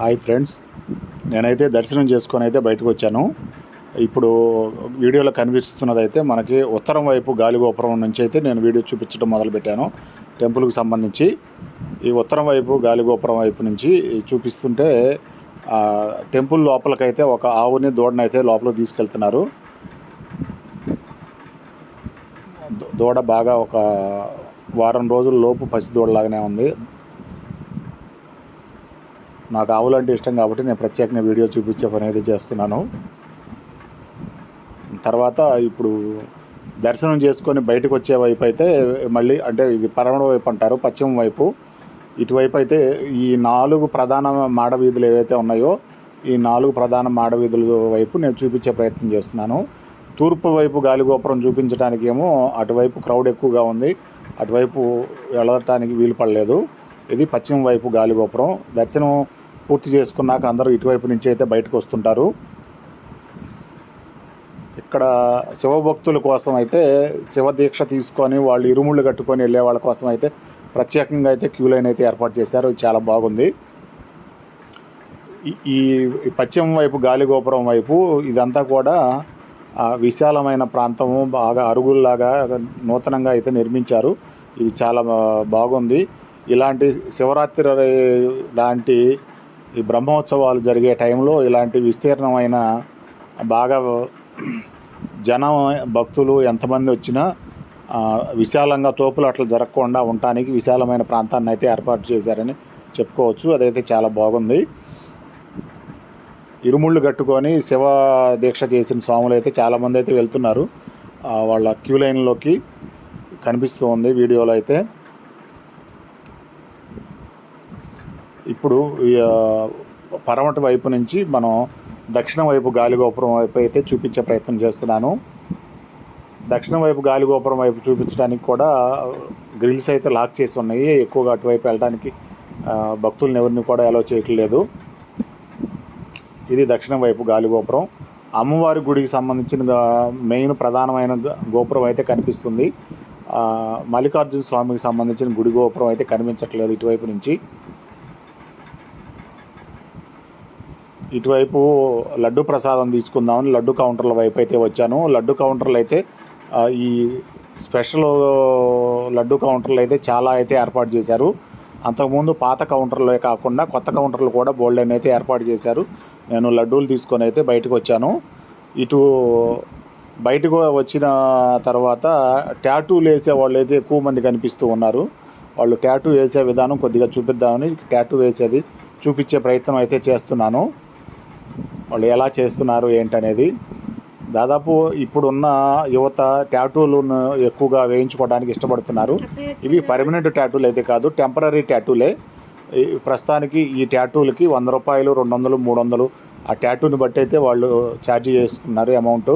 Hi friends. నేనైతే దర్శనం చేసుకొని అయితే బయటకు వచ్చాను. ఇప్పుడు వీడియోలో కనిపిస్తున్నదైతే మనకి ఉత్తరం వైపు గాలిగోపురం నుంచి అయితే నేను వీడియో చూపించడం మొదలుపెట్టాను. టెంపుల్కి సంబంధించి ఈ ఉత్తరం వైపు గాలిగోపురం వైపు నుంచి చూపిస్తుంటే టెంపుల్ లోపలికైతే ఒక ఆవుని దూడని అయితే లోపలికి తీసుకెళ్తున్నారు. దూడ బాగా ఒక వారం రోజుల లోపు పసి దూడలాగానే ఉంది. నాకు ఆవులు అంటే ఇష్టం కాబట్టి నేను ప్రత్యేకంగా వీడియో చూపించే పని అయితే చేస్తున్నాను. తర్వాత ఇప్పుడు దర్శనం చేసుకొని బయటకు వచ్చే వైపు అయితే మళ్ళీ అంటే ఇది పరమణ వైపు అంటారు పశ్చిమ వైపు. ఇటువైపు అయితే ఈ నాలుగు ప్రధాన మాడ వీధులు ఏవైతే ఉన్నాయో ఈ నాలుగు ప్రధాన మాడ వీధుల వైపు నేను చూపించే ప్రయత్నం చేస్తున్నాను. తూర్పు వైపు గాలిగోపురం చూపించడానికి ఏమో అటువైపు క్రౌడ్ ఎక్కువగా ఉంది అటువైపు వెళ్ళటానికి వీలు పడలేదు. ఇది పశ్చిమ వైపు గాలిగోపురం దర్శనం పూర్తి చేసుకున్నాక అందరూ ఇటువైపు నుంచి అయితే బయటకు వస్తుంటారు. ఇక్కడ శివభక్తుల కోసం అయితే శివ దీక్ష తీసుకొని వాళ్ళు ఇరుముళ్ళు కట్టుకొని వెళ్ళే వాళ్ళ కోసం అయితే ప్రత్యేకంగా అయితే క్యూ లైన్ అయితే ఏర్పాటు చేశారు. చాలా బాగుంది. ఈ- పశ్చిమ వైపు గాలిగోపురం వైపు ఇదంతా కూడా విశాలమైన ప్రాంతము బాగా అరుగుల్లాగా నూతనంగా అయితే నిర్మించారు. ఇది చాలా బాగుంది. ఇలాంటి శివరాత్రి లాంటి ఈ బ్రహ్మోత్సవాలు జరిగే టైంలో ఇలాంటి విస్తీర్ణమైన బాగా జనం భక్తులు ఎంతమంది వచ్చినా విశాలంగా తోపులు అట్లా జరగకుండా ఉండటానికి విశాలమైన ప్రాంతాన్ని అయితే ఏర్పాటు చేశారని చెప్పుకోవచ్చు. అదైతే చాలా బాగుంది. ఇరుముళ్ళు కట్టుకొని శివ దీక్ష చేసిన స్వాములు అయితే చాలామంది అయితే వెళ్తున్నారు. వాళ్ళ క్యూ లైన్లోకి కనిపిస్తూ ఉంది వీడియోలో అయితే. ఇప్పుడు ఈ, పరమటి వైపు నుంచి మనం దక్షిణం వైపు గాలిగోపురం వైపు అయితే చూపించే ప్రయత్నం చేస్తున్నాను. దక్షిణం వైపు గాలిగోపురం వైపు చూపించడానికి కూడా గ్రిల్స్ అయితే లాక్ చేసి ఉన్నాయి. ఎక్కువగా అటువైపు వెళ్ళడానికి భక్తులను ఎవరిని కూడా అలో చేయట్లేదు. ఇది దక్షిణం వైపు గాలిగోపురం అమ్మవారి గుడికి సంబంధించిన మెయిన్ ప్రధానమైన గోపురం అయితే కనిపిస్తుంది. మల్లికార్జున స్వామికి సంబంధించిన గుడి గోపురం అయితే కనిపించట్లేదు ఇటువైపు నుంచి. ఇటువైపు లడ్డు ప్రసాదం తీసుకుందామని లడ్డు కౌంటర్ల వైపు అయితే వచ్చాను. లడ్డు కౌంటర్లు అయితే ఈ స్పెషల్ లడ్డు కౌంటర్లు అయితే చాలా అయితే ఏర్పాటు చేశారు. అంతకుముందు పాత కౌంటర్లే కాకుండా కొత్త కౌంటర్లు కూడా బోల్డెన్ అయితే ఏర్పాటు చేశారు. నేను లడ్డూలు తీసుకొని అయితే బయటకు వచ్చాను. ఇటు బయటకు వచ్చిన తర్వాత ట్యాటూలు వేసే వాళ్ళు అయితే ఎక్కువ మంది కనిపిస్తూ ఉన్నారు. వాళ్ళు ట్యాటూ వేసే విధానం కొద్దిగా చూపిద్దామని ట్యాటూ వేసేది చూపించే ప్రయత్నం అయితే చేస్తున్నాను. వాళ్ళు ఎలా చేస్తున్నారు ఏంటనేది. దాదాపు ఇప్పుడున్న యువత ట్యాటూలను ఎక్కువగా వేయించుకోవడానికి ఇష్టపడుతున్నారు. ఇవి పర్మనెంట్ ట్యాటూలు అయితే కాదు టెంపరీ ట్యాటూలే ప్రస్తుతానికి ఈ ట్యాటూలకి వంద రూపాయలు రెండు వందలు మూడు వందలు ఆ ట్యాటూని బట్టి అయితే వాళ్ళు ఛార్జ్ చేస్తున్నారు అమౌంట్.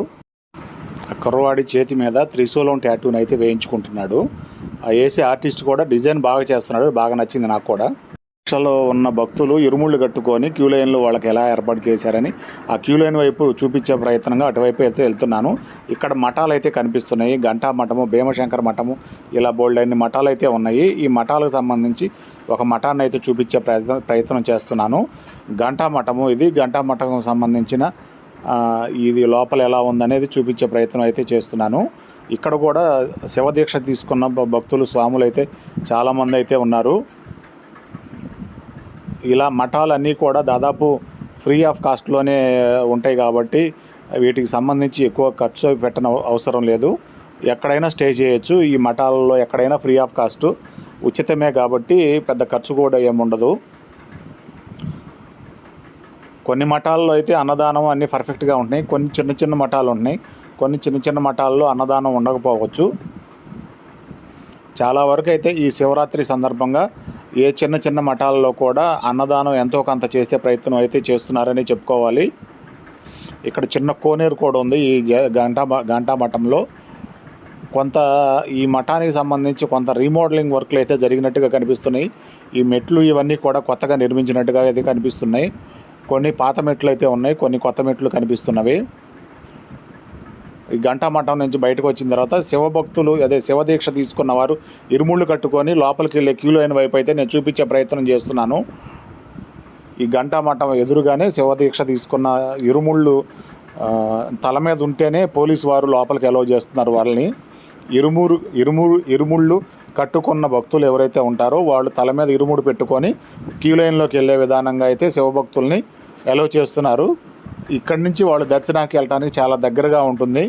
ఆ కుర్రవాడి చేతి మీద త్రిశూలం ట్యాటూని అయితే వేయించుకుంటున్నాడు. ఆ వేసే ఆర్టిస్ట్ కూడా డిజైన్ బాగా చేస్తున్నాడు బాగా నచ్చింది నాకు కూడా. రిక్షాలో ఉన్న భక్తులు ఇరుముళ్ళు కట్టుకొని క్యూ లైన్లు వాళ్ళకి ఎలా ఏర్పాటు చేశారని ఆ క్యూ లైన్ వైపు చూపించే ప్రయత్నంగా అటువైపు అయితే వెళ్తున్నాను. ఇక్కడ మఠాలు అయితే కనిపిస్తున్నాయి. గంటా మఠము భీమశంకర మఠము ఇలా బోల్డ్ అన్ని మఠాలు అయితే ఉన్నాయి. ఈ మఠాలకు సంబంధించి ఒక మఠాన్ని అయితే చూపించే ప్రయత్నం ప్రయత్నం చేస్తున్నాను. గంటా మఠము ఇది. గంటా మఠం సంబంధించిన ఇది లోపల ఎలా ఉందనేది చూపించే ప్రయత్నం అయితే చేస్తున్నాను. ఇక్కడ కూడా శివదీక్ష తీసుకున్న భక్తులు స్వాములు అయితే చాలామంది అయితే ఉన్నారు. ఇలా మఠాలన్నీ కూడా దాదాపు ఫ్రీ ఆఫ్ కాస్ట్లోనే ఉంటాయి కాబట్టి వీటికి సంబంధించి ఎక్కువ ఖర్చు పెట్టన అవసరం లేదు. ఎక్కడైనా స్టే చేయొచ్చు. ఈ మఠాలలో ఎక్కడైనా ఫ్రీ ఆఫ్ కాస్ట్ ఉచితమే కాబట్టి పెద్ద ఖర్చు కూడా ఏముండదు కొన్ని మఠాల్లో అయితే అన్నదానం అన్నీ పర్ఫెక్ట్గా ఉంటున్నాయి. కొన్ని చిన్న చిన్న మఠాలు ఉన్నాయి కొన్ని చిన్న చిన్న మఠాల్లో అన్నదానం ఉండకపోవచ్చు. చాలా వరకు అయితే ఈ శివరాత్రి సందర్భంగా ఏ చిన్న చిన్న మఠాలలో కూడా అన్నదానం ఎంతో కొంత చేసే ప్రయత్నం అయితే చేస్తున్నారని చెప్పుకోవాలి. ఇక్కడ చిన్న కోనేరు కూడా ఉంది ఈ జ- గంటా మ- గంటా మఠంలో. కొంత ఈ మఠానికి సంబంధించి కొంత రీమోడలింగ్ వర్క్లు అయితే జరిగినట్టుగా కనిపిస్తున్నాయి. ఈ మెట్లు ఇవన్నీ కూడా కొత్తగా నిర్మించినట్టుగా అయితే కనిపిస్తున్నాయి. కొన్ని పాత మెట్లు అయితే ఉన్నాయి కొన్ని కొత్త మెట్లు కనిపిస్తున్నవి. ఈ మఠం నుంచి బయటకు వచ్చిన తర్వాత శివభక్తులు అదే శివదీక్ష తీసుకున్న వారు ఇరుముళ్ళు కట్టుకొని లోపలికి వెళ్ళే క్యూ లైన్ వైపు అయితే నేను చూపించే ప్రయత్నం చేస్తున్నాను. ఈ గంటా మఠం ఎదురుగానే శివదీక్ష తీసుకున్న ఇరుముళ్ళు తల మీద ఉంటేనే పోలీసు వారు లోపలికి అలౌ చేస్తున్నారు వాళ్ళని. ఇరుమురు ఇరుమురు ఇరుముళ్ళు కట్టుకున్న భక్తులు ఎవరైతే ఉంటారో వాళ్ళు తల మీద ఇరుముడు పెట్టుకొని క్యూ లైన్లోకి వెళ్ళే విధానంగా అయితే శివభక్తుల్ని అలౌ చేస్తున్నారు. ఇక్కడి నుంచి వాళ్ళు దర్శనానికి వెళ్ళడానికి చాలా దగ్గరగా ఉంటుంది.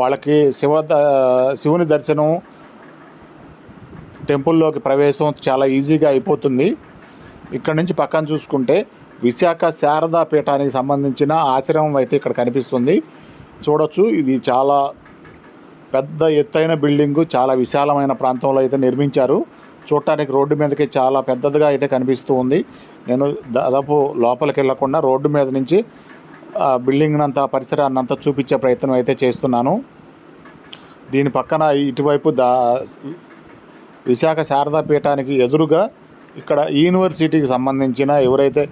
వాళ్ళకి శివ శివుని దర్శనం టెంపుల్లోకి ప్రవేశం చాలా ఈజీగా అయిపోతుంది. ఇక్కడ నుంచి పక్కన చూసుకుంటే విశాఖ శారదా పీఠానికి సంబంధించిన ఆశ్రమం అయితే ఇక్కడ కనిపిస్తుంది. చూడొచ్చు ఇది చాలా పెద్ద ఎత్తైన బిల్డింగు చాలా విశాలమైన ప్రాంతంలో అయితే నిర్మించారు. చూడటానికి రోడ్డు మీదకి చాలా పెద్దదిగా అయితే కనిపిస్తూ ఉంది. నేను దాదాపు లోపలికి వెళ్ళకుండా రోడ్డు మీద నుంచి ఆ బిల్డింగ్ అంతా పరిసరాన్ని అంతా చూపించే ప్రయత్నం అయితే చేస్తున్నాను. దీని పక్కన ఇటువైపు దా విశాఖ శారదా పీఠానికి ఎదురుగా ఇక్కడ యూనివర్సిటీకి సంబంధించిన ఎవరైతే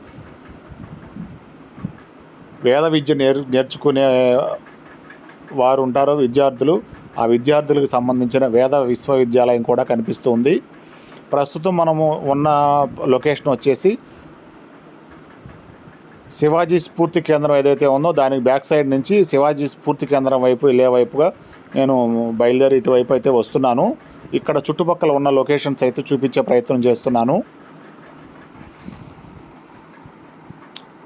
వేద విద్య నేర్ నేర్చుకునే వారు ఉంటారో విద్యార్థులు ఆ విద్యార్థులకు సంబంధించిన వేద విశ్వవిద్యాలయం కూడా కనిపిస్తుంది ప్రస్తుతం మనము ఉన్న లొకేషన్ వచ్చేసి శివాజీ స్ఫూర్తి కేంద్రం ఏదైతే ఉందో దానికి బ్యాక్ సైడ్ నుంచి శివాజీ స్ఫూర్తి కేంద్రం వైపు వెళ్ళే వైపుగా నేను బయలుదేరి ఇటువైపు అయితే వస్తున్నాను. ఇక్కడ చుట్టుపక్కల ఉన్న లొకేషన్స్ అయితే చూపించే ప్రయత్నం చేస్తున్నాను.